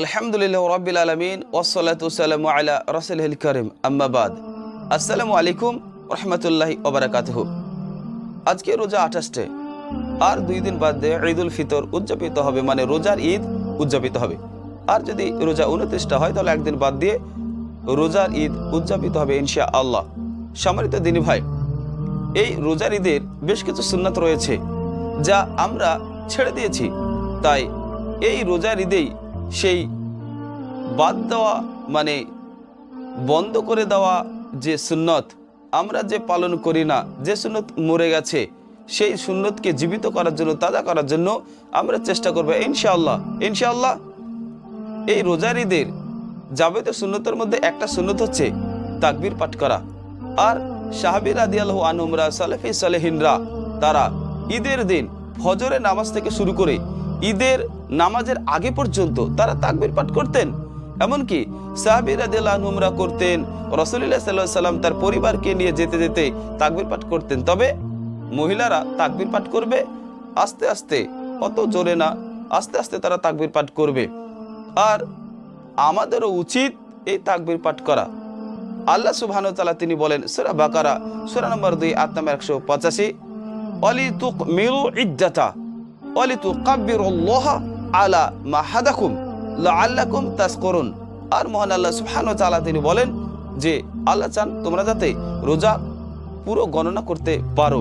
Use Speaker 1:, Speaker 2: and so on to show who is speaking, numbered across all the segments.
Speaker 1: আলহামদুলিল্লাহ রবিল আলমিন ওসলাতাম আলা রসুল করিম। আম্মাবাদ আসসালামু আলাইকুম রহমতুল্লাহি ওবরাকাতহ। আজকে রোজা আঠাশটে আর দুই দিন বাদ দিয়ে ঈদ উল ফিতর উদযাপিত হবে মানে রোজার ঈদ উদযাপিত হবে। আর যদি রোজা উনত্রিশটা হয়, তাহলে একদিন বাদ দিয়ে রোজার ঈদ উদযাপিত হবে ইনশা আল্লাহ সম্মানিত দিনী ভাই, এই রোজার ঈদের বেশ কিছু সুন্নাত রয়েছে, যা আমরা ছেড়ে দিয়েছি। তাই এই রোজার ঈদেই সেই বাদ দেওয়া মানে বন্ধ করে দেওয়া যে সুন্নত, আমরা যে পালন করি না, যে সুন্নত মরে গেছে, সেই সুন্নতকে জীবিত করার জন্য, তাজা করার জন্য আমরা চেষ্টা করব। ইনশাআল্লাহ ইনশাআল্লাহ এই রোজার ঈদের যাবতীয় সুন্নতের মধ্যে একটা সুন্নত হচ্ছে তাকবির পাঠ করা। আর সাহাবির আদি আল্লাহ আনুমরা সালেফি সালেহিনরা, তারা ঈদের দিন ফজরের নামাজ থেকে শুরু করে ঈদের নামাজের আগে পর্যন্ত তারা তাকবির পাঠ করতেন। এমনকি সাহাবির আদি আনুমরা করতেন, রসুলিল্লাহ সাল্লাহ সাল্লাম তার পরিবারকে নিয়ে যেতে যেতে তাকবির পাঠ করতেন। তবে মহিলারা তাকবির পাঠ করবে, আস্তে আস্তে, অত জোরে না, আস্তে আস্তে তারা তাকবির পাঠ করবে। আর আমাদেরও উচিত এই তাকবির পাঠ করা। আল্লাহ সুবহান তালা তিনি বলেন, সুরা বাকারা, সুরা নম্বর দুই আট একশো পঁচাশি, অলি তুক মেরু ইজ্জাতা। অলি তু কাব্বির আলা মাহাদাকুম আল্লাকুম তাস করুন আর মহান আল্লাহ সুবহান তালা তিনি বলেন যে, আল্লাহ চান তোমরা যাতে রোজা পুরো গণনা করতে পারো।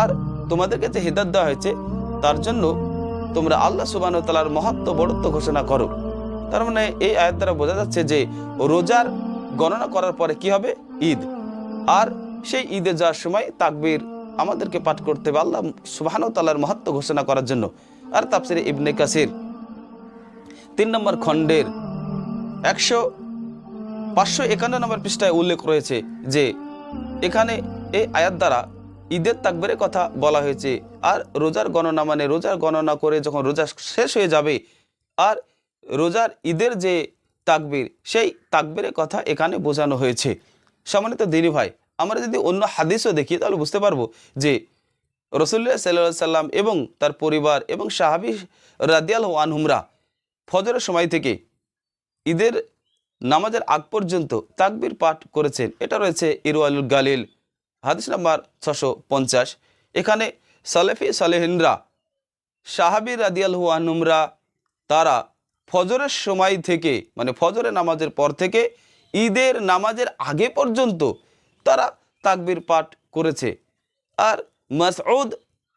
Speaker 1: আর তোমাদেরকে যে হেদাত দেওয়া হয়েছে, তার জন্য তোমরা আল্লাহ সুবাহ তালার মহত্ব বড়ত্ব ঘোষণা করো। তার মানে এই আয়াত দ্বারা বোঝা যাচ্ছে যে, রোজার গণনা করার পরে কি হবে? ঈদ। আর সেই ঈদে যাওয়ার সময় তাকবীর আমাদেরকে পাঠ করতে হবে আল্লাহ সুবাহান তাল্লার ঘোষণা করার জন্য। আর তাপসির ইবনে কাসির। তিন নম্বর খণ্ডের একশো পাঁচশো একান্ন নম্বর পৃষ্ঠায় উল্লেখ রয়েছে যে, এখানে এই আয়াত দ্বারা ঈদের তাকবীরের কথা বলা হয়েছে, আর রোজার গণনা মানে রোজার গণনা করে যখন রোজা শেষ হয়ে যাবে, আর রোজার ঈদের যে তাকবীর, সেই তাকবীরের কথা এখানে বোঝানো হয়েছে। সম্মানিত দিনী ভাই আমরা যদি অন্য হাদিসও দেখি, তাহলে বুঝতে পারব যে রসুল্লাহ সাল্লা সাল্লাম এবং তার পরিবার এবং সাহাবি রাদিয়াল আনহুমরা ফজরের সময় থেকে ঈদের নামাজের আগ পর্যন্ত তাকবির পাঠ করেছেন। এটা রয়েছে ইরওয়ালুল গালিল, হাদিস নাম্বার ছশো পঞ্চাশ। এখানে সালেফি সালেহিনরা, সাহাবি রাদিয়াল আনহুমরা, তারা ফজরের সময় থেকে মানে ফজরের নামাজের পর থেকে ঈদের নামাজের আগে পর্যন্ত তারা তাকবির পাঠ করেছে। আর মাসউদ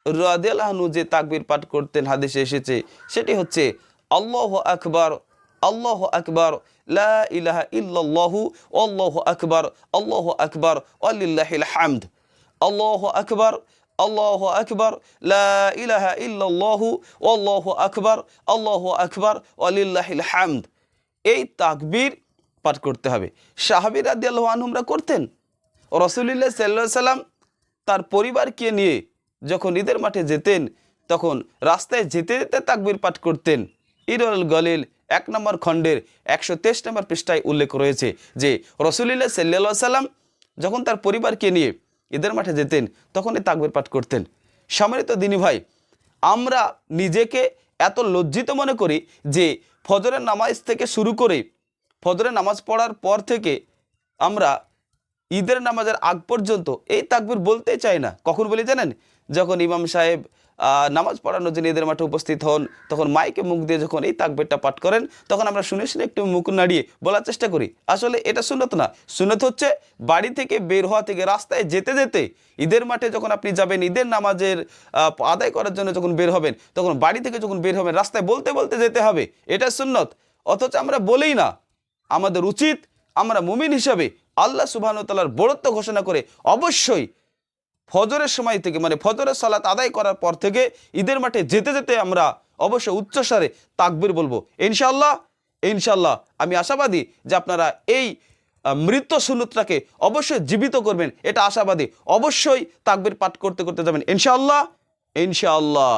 Speaker 1: রাদিয়ালহানু যে তাকবির পাঠ করতেন, হাদিসে এসেছে, সেটি হচ্ছে, আল্লাহ আকবার আল্লাহ আকবার, লা ইলাহা ইল্লাল্লাহু, আল্লাহ আকবার আল্লাহ আকবার আলিল্লাহিল হামদ। আল্লাহ আকবার, আল্লাহ আকবর ইলাহা ইল্লাল্লাহু, আল্লাহ আকবর আল্লাহ আকবর আলিল্লাহিল হামদ। এই তাকবির পাঠ করতে হবে। সাহাবির আদি আল্লাহ আনহুমরা করতেন? রসুলিল্লাহ সাল্লা সাল্লাম তার পরিবারকে নিয়ে যখন ঈদের মাঠে যেতেন, তখন রাস্তায় যেতে যেতে তাকবীর পাঠ করতেন। ইরুল গলিল এক নম্বর খণ্ডের একশো তেইশ নম্বর পৃষ্ঠায় উল্লেখ রয়েছে যে, রসুলিল্লাহ সাল্লা সাল্লাম যখন তার পরিবারকে নিয়ে ঈদের মাঠে যেতেন তখন এই তাকবির পাঠ করতেন। সম্মানিত দিনী ভাই, আমরা নিজেকে এত লজ্জিত মনে করি যে, ফজরের নামাজ থেকে শুরু করে ফজরের নামাজ পড়ার পর থেকে আমরা ঈদের নামাজের আগ পর্যন্ত এই তাকবির বলতে চাই না। কখন বলি জানেন? যখন ইমাম সাহেব নামাজ পড়ানোর জন্য ঈদের মাঠে উপস্থিত হন, তখন মাইকে মুখ দিয়ে যখন এই তাকবিরটা পাঠ করেন, তখন আমরা শুনে শুনে একটু মুখ নাড়িয়ে বলার চেষ্টা করি। আসলে এটা সুনত না। সুনত হচ্ছে বাড়ি থেকে বের হওয়া থেকে রাস্তায় যেতে যেতে ঈদের মাঠে যখন আপনি যাবেন, ঈদের নামাজের আদায় করার জন্য যখন বের হবেন, তখন বাড়ি থেকে যখন বের হবেন, রাস্তায় বলতে বলতে যেতে হবে। এটা সুন্নত। অথচ আমরা বলেই না, আমাদের উচিত আমরা মুমিন হিসাবে আল্লাহ সুবাহতালার বড়ত্ব ঘোষণা করে অবশ্যই ফজরের সময় থেকে মানে ফজরের সালাত আদায় করার পর থেকে ঈদের মাঠে যেতে যেতে আমরা অবশ্যই উচ্চস্বরে তাকবির বলব। ইনশাল্লাহ ইনশাল্লাহ আমি আশাবাদী যে আপনারা এই মৃত সুনুতটাকে অবশ্যই জীবিত করবেন, এটা আশাবাদী। অবশ্যই তাকবির পাঠ করতে করতে যাবেন। ইনশাআল্লাহ ইনশাআল্লাহ।